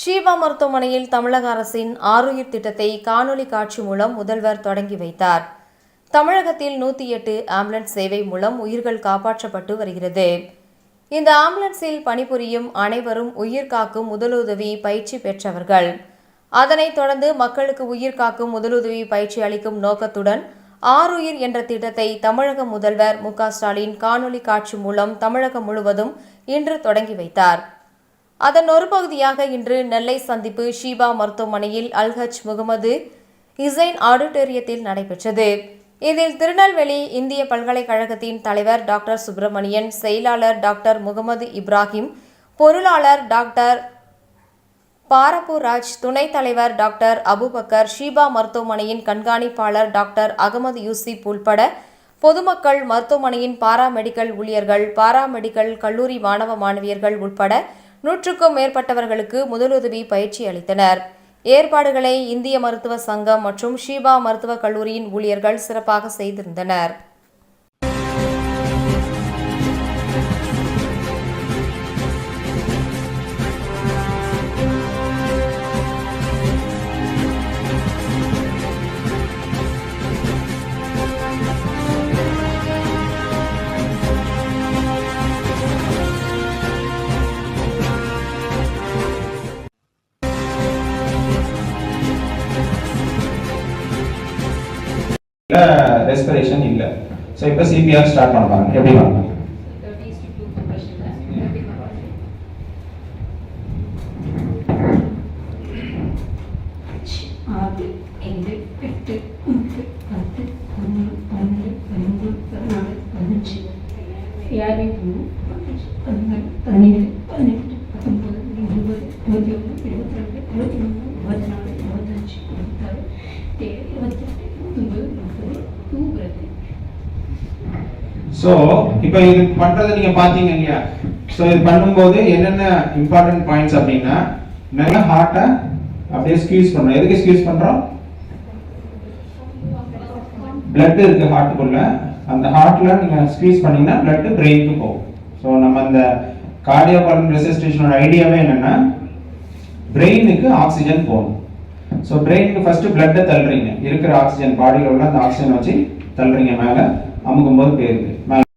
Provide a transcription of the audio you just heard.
ஷீபா மருத்துவமனையில் தமிழக அரசின் ஆருயிர் திட்டத்தை காணொலி காட்சி மூலம் முதல்வர் தொடங்கி வைத்தார். தமிழகத்தில் நூற்றி எட்டு ஆம்புலன்ஸ் சேவை மூலம் உயிர்கள் காப்பாற்றப்பட்டு வருகிறது. இந்த ஆம்புலன்ஸில் பணிபுரியும் அனைவரும் உயிர் காக்கும் முதலுதவி பயிற்சி பெற்றவர்கள். அதனைத் தொடர்ந்து மக்களுக்கு உயிர் காக்கும் முதலுதவி பயிற்சி அளிக்கும் நோக்கத்துடன் ஆருயிர் என்ற திட்டத்தை தமிழக முதல்வர் மு ஸ்டாலின் காணொலி காட்சி மூலம் தமிழகம் முழுவதும் இன்று தொடங்கி வைத்தார். அதன் ஒரு பகுதியாக இன்று நெல்லை சந்திப்பு ஷீபா மருத்துவமனையில் அல்ஹஜ் முகமது இசைன் ஆடிட்டோரியத்தில் நடைபெற்றது. இதில் திருநெல்வேலி இந்திய பல்கலைக்கழகத்தின் தலைவர் டாக்டர் சுப்பிரமணியன் செயலாளர் டாக்டர் முகமது இப்ராஹிம் பொருளாளர் டாக்டர் பாரப்பூர் துணைத் தலைவர் டாக்டர் அபுபக்கர் ஷீபா மருத்துவமனையின் கண்காணிப்பாளர் டாக்டர் அகமது யூசிப் உள்பட பொதுமக்கள் மருத்துவமனையின் பாராமெடிக்கல் ஊழியர்கள் பாராமெடிக்கல் கல்லூரி மாணவ மாணவியர்கள் உட்பட நூற்றுக்கும் மேற்பட்டவர்களுக்கு முதலுதவி பயிற்சி அளித்தனர். ஏற்பாடுகளை இந்திய மருத்துவ சங்கம் மற்றும் ஷீபா மருத்துவக் கல்லூரியின் ஊழியர்கள் சிறப்பாக செய்திருந்தனர். ரெஸ்பிரேஷன் இல்ல. ஸோ இப்போ சிபிஆர் ஸ்டார்ட் பண்ண பாருங்க எப்படி வாங்க இருபத்தி பதினேழு பதினெட்டு பத்தொன்பது இருபது இருபத்தி ரெண்டு இருபத்தி மூணு இருபத்தி நாலு இருபத்தஞ்சு இருபத்தாறு இருபத்தி எட்டு ஸோ இப்போ இது பண்ணுறதை நீங்கள் பார்த்தீங்க இல்லையா? ஸோ இது பண்ணும்போது என்னென்ன இம்பார்ட்டன்ட் பாயிண்ட்ஸ் அப்படின்னா நல்லா ஹார்ட்டை அப்படியே ஸ்க்யூஸ் பண்ணுறோம் எதுக்கு ஸ்க்யூஸ் பண்ணுறோம் பிளட் இருக்கு ஹார்ட்டுக்குள்ள அந்த ஹார்ட்டில் நீங்கள் ஸ்க்வீஸ் பண்ணீங்கன்னா பிளட் பிரெயினுக்கு போகும். ஸோ நம்ம இந்த கார்டியோபாலன் ரெசிஸ்டேஷனோட ஐடியாவே என்னன்னா பிரெயினுக்கு ஆக்சிஜன் போகணும் ஸோ பிரெயினுக்கு ஃபஸ்ட்டு பிளட்டை தள்ளுறீங்க. இருக்கிற ஆக்சிஜன் பாடியில் உள்ள அந்த ஆக்சிஜன் வச்சு தள்ளுறீங்க மேலே. அமுக்கும் போது மேலே